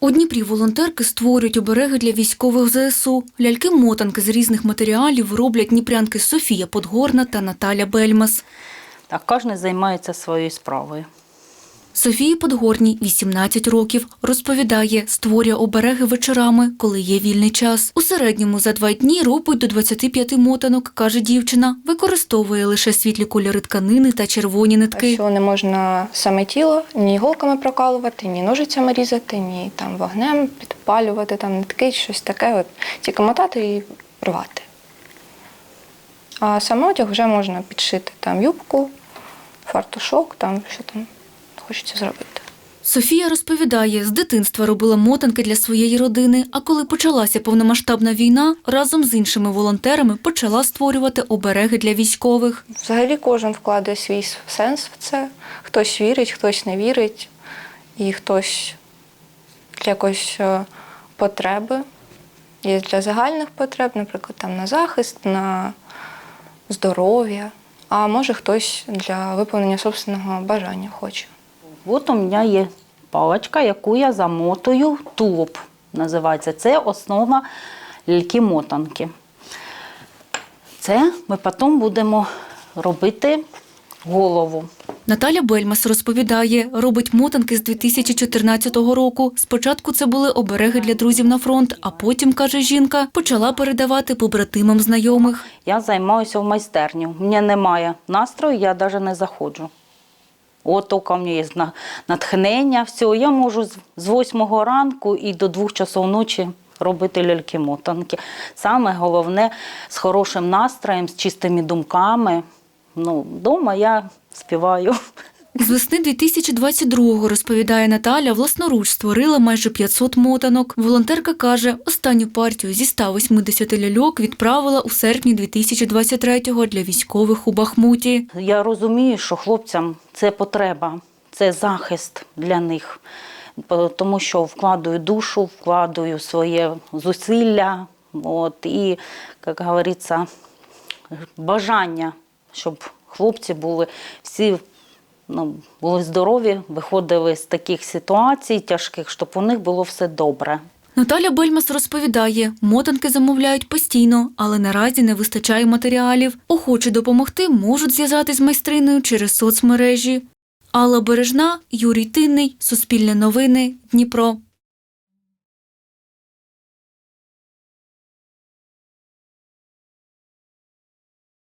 У Дніпрі волонтерки створюють обереги для військових ЗСУ. Ляльки-мотанки з різних матеріалів роблять дніпрянки Софія Подгорна та Наталя Бельмас. Так кожен займається своєю справою. Софії Подгорній 18 років. Розповідає, створює обереги вечорами, коли є вільний час. У середньому за два дні робить до 25 мотанок, каже дівчина. Використовує лише світлі кольори тканини та червоні нитки. Що не можна саме тіло ні іголками прокалувати, ні ножицями різати, ні там вогнем підпалювати, там нитки, щось таке. От. Тільки мотати і рвати. А саме одяг вже можна підшити там юбку, фартушок, там що там хочеться зробити. Софія розповідає, з дитинства робила мотанки для своєї родини, а коли почалася повномасштабна війна, разом з іншими волонтерами почала створювати обереги для військових. Взагалі кожен вкладає свій сенс в це. Хтось вірить, хтось не вірить, і хтось для якоїсь е, потреби. Є для загальних потреб, наприклад, там на захист, на здоров'я. А може хтось для виповнення собственного бажання хоче. От у мене є паличка, яку я замотую тулуб. Називається. Це основа ляльки-мотанки. Це ми потім будемо робити голову. Наталя Бельмас розповідає, робить мотанки з 2014 року. Спочатку це були обереги для друзів на фронт, а потім, каже жінка, почала передавати побратимам знайомих. Я займаюся в майстерні. У мене немає настрою, я навіть не заходжу. От у мене є натхнення, всього. Я можу з- з 8 ранку і до 2 часов ночі робити ляльки-мотанки. Саме головне з хорошим настроєм, з чистими думками. Ну, вдома я співаю. З весни 2022-го, розповідає Наталя, власноруч створила майже 500 мотанок. Волонтерка каже, останню партію зі 180 ляльок відправила у серпні 2023-го для військових у Бахмуті. Я розумію, що хлопцям це потреба, це захист для них, тому що вкладаю душу, вкладаю своє зусилля, от, і, як говориться, бажання, щоб хлопці були всі ну, були здорові, виходили з таких ситуацій тяжких, щоб у них було все добре. Наталя Бельмас розповідає, мотанки замовляють постійно, але наразі не вистачає матеріалів. Охочі допомогти можуть зв'язатись з майстриною через соцмережі. Алла Бережна, Юрій Тинний, Суспільне новини, Дніпро.